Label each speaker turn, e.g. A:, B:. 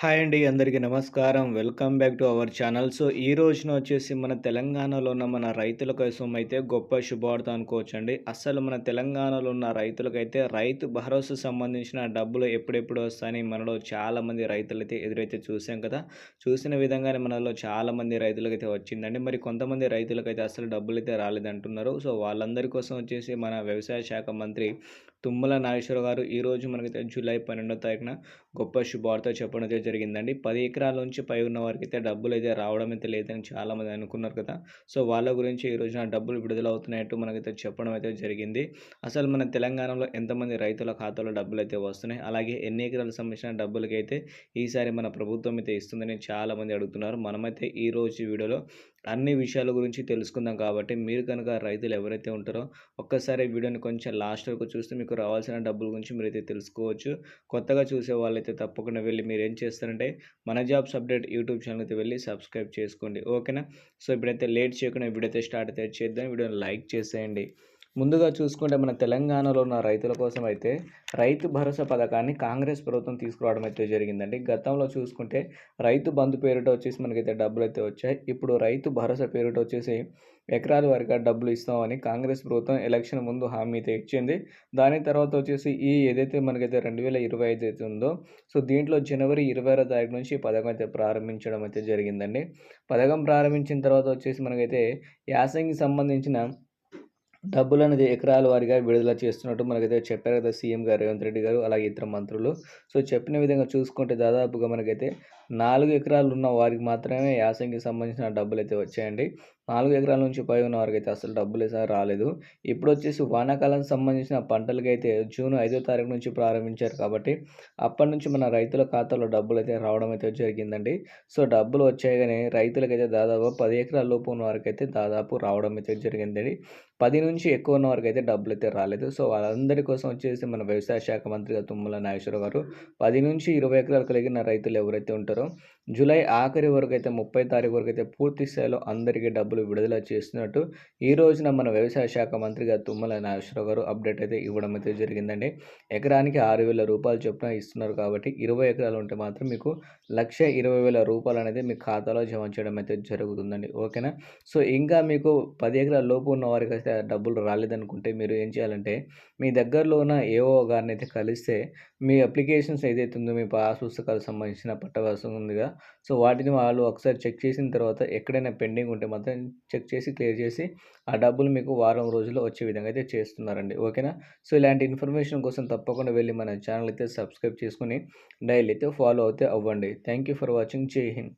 A: Hi అండి అందరికీ నమస్కారం. Welcome back to our channel. So ఈ రోజున వచ్చేసి మన తెలంగాణలో ఉన్న మన రైతుల కోసం అయితే గొప్ప శుభవార్త అనుకోవచ్చండి. అసలు మన తెలంగాణలో ఉన్న రైతులకైతే రైతు భరోసా సంబంధించిన డబ్బులు ఎప్పుడెప్పుడు వస్తాయని మనలో చాలామంది రైతులైతే ఎదురైతే చూసాం కదా. చూసిన విధంగానే మనలో చాలామంది రైతులకైతే వచ్చిందండి. మరి కొంతమంది రైతులకైతే అసలు డబ్బులు అయితే రాలేదంటున్నారు. సో వాళ్ళందరి కోసం వచ్చేసి మన వ్యవసాయ శాఖ మంత్రి తుమ్మల నాగేశ్వర గారు ఈరోజు మనకైతే జూలై పన్నెండో తారీఖున గొప్ప శుభవార్త చెప్పడం అయితే జరిగిందండి. పది ఎకరాల నుంచి పై ఉన్న వారికి అయితే డబ్బులు అయితే రావడం అయితే లేదని చాలామంది అనుకున్నారు కదా. సో వాళ్ళ గురించి ఈ రోజున డబ్బులు విడుదల అవుతున్నాయట్టు మనకైతే చెప్పడం అయితే జరిగింది. అసలు మన తెలంగాణలో ఎంతమంది రైతుల ఖాతాలో డబ్బులు అయితే వస్తున్నాయి? అలాగే ఎన్ని ఎకరాలకు సంబంధించిన డబ్బులకి అయితే ఈసారి మన ప్రభుత్వం అయితే ఇస్తుందని చాలామంది అడుగుతున్నారు. మనమైతే ఈ రోజు వీడియోలో అన్ని విషయాల గురించి తెలుసుకుందాం కాబట్టి మీరు కనుక రైతులు ఎవరైతే ఉంటారో ఒక్కసారి వీడియోని కొంచెం లాస్ట్ వరకు చూస్తే మీకు రావాల్సిన డబ్బుల గురించి మీరైతే తెలుసుకోవచ్చు. కొత్తగా చూసే వాళ్ళైతే తప్పకుండా వెళ్ళి మీరు ఏం చేస్తారంటే మన జాబ్స్ అప్డేట్ యూట్యూబ్ ఛానల్ అయితే వెళ్ళి సబ్స్క్రైబ్ చేసుకోండి. ఓకేనా సో ఇప్పుడైతే లేట్ చేయకుండా వీడియో అయితే స్టార్ట్ అయితే చేద్దాం. వీడియోని లైక్ చేసేయండి. ముందుగా చూసుకుంటే మన తెలంగాణలో ఉన్న రైతుల కోసం అయితే రైతు భరోసా పథకాన్ని కాంగ్రెస్ ప్రభుత్వం తీసుకురావడం అయితే జరిగిందండి. గతంలో చూసుకుంటే రైతు బంధు పేరిట వచ్చేసి మనకైతే డబ్బులు అయితే వచ్చాయి. ఇప్పుడు రైతు భరోసా పేరిట వచ్చేసి ఎకరాల వారిగా డబ్బులు ఇస్తామని కాంగ్రెస్ ప్రభుత్వం ఎలక్షన్ ముందు హామీ అయితే ఇచ్చింది. దాని తర్వాత వచ్చేసి ఈ ఏదైతే మనకైతే రెండు వేల ఇరవై ఐదు అయితే ఉందో సో దీంట్లో జనవరి ఇరవై ఆరో తారీఖు నుంచి పథకం అయితే ప్రారంభించడం అయితే జరిగిందండి. పథకం ప్రారంభించిన తర్వాత వచ్చేసి మనకైతే యాసంగి సంబంధించిన డబ్బులు అనేది ఎకరాల వారిగా విడుదల చేస్తున్నట్టు మనకైతే చెప్పారు కదా సీఎం గారు రేవంత్ రెడ్డి గారు అలాగే ఇతర మంత్రులు. సో చెప్పిన విధంగా చూసుకుంటే దాదాపుగా మనకైతే నాలుగు ఎకరాలు ఉన్న వారికి మాత్రమే యాసంగికి సంబంధించిన డబ్బులు అయితే వచ్చాయండి. నాలుగు ఎకరాల నుంచి పై ఉన్న వారికి అయితే అసలు డబ్బులు అయితే రాలేదు. ఇప్పుడు వచ్చేసి వానాకాలం సంబంధించిన పంటలకి అయితే జూన్ ఐదో తారీఖు నుంచి ప్రారంభించారు కాబట్టి అప్పటి నుంచి మన రైతుల ఖాతాలో డబ్బులు అయితే రావడం అయితే జరిగిందండి. సో డబ్బులు వచ్చాయి కానీ రైతులకైతే దాదాపు పది ఎకరాల లోపు ఉన్న వారికి అయితే దాదాపు రావడం అయితే జరిగిందండి. పది నుంచి నుంచి ఎక్కువ ఉన్న వరకు అయితే డబ్బులు అయితే రాలేదు. సో వాళ్ళందరి కోసం వచ్చేసి మన వ్యవసాయ శాఖ మంత్రిగా తుమ్మల నాగేశ్వర గారు పది నుంచి ఇరవై ఎకరాలు కలిగిన రైతులు ఎవరైతే ఉంటారో జూలై ఆఖరి వరకు అయితే ముప్పై తారీఖు వరకు అయితే పూర్తి స్థాయిలో అందరికీ డబ్బులు విడుదల చేస్తున్నట్టు ఈ రోజున మన వ్యవసాయ శాఖ మంత్రిగా తుమ్మల నాగేశ్వరరావు గారు అప్డేట్ అయితే ఇవ్వడం అయితే జరిగిందండి. ఎకరానికి ఆరు వేల రూపాయలు చొప్పున ఇస్తున్నారు కాబట్టి ఇరవై ఎకరాలు ఉంటే మాత్రం మీకు లక్ష ఇరవై వేల రూపాయలు అనేది మీ ఖాతాలో జమ చేయడం అయితే జరుగుతుందండి. ఓకేనా? సో ఇంకా మీకు పది ఎకరాల లోపు ఉన్న వారికి అయితే డబ్బులు రాలేదనుకుంటే మీరు ఏం చేయాలంటే మీ దగ్గరలో ఉన్న ఏఓ గారిని అయితే కలిస్తే మీ అప్లికేషన్స్ ఏదైతే ఉందో మీ పాస్ పుస్తకాలకు సంబంధించిన పట్టవాసం ఉందిగా. సో వాటిని వాళ్ళు ఒకసారి చెక్ చేసిన తర్వాత ఎక్కడైనా పెండింగ్ ఉంటే మాత్రం చెక్ చేసి క్లియర్ చేసి ఆ డబ్బులు మీకు వారం రోజుల్లో వచ్చే విధంగా అయితే చేస్తున్నారండి. ఓకేనా? సో ఇలాంటి ఇన్ఫర్మేషన్ కోసం తప్పకుండా వెళ్ళి మన ఛానల్ అయితే సబ్స్క్రైబ్ చేసుకుని డైలీ అయితే ఫాలో అయితే అవ్వండి. Thank you for watching. జై హింద్.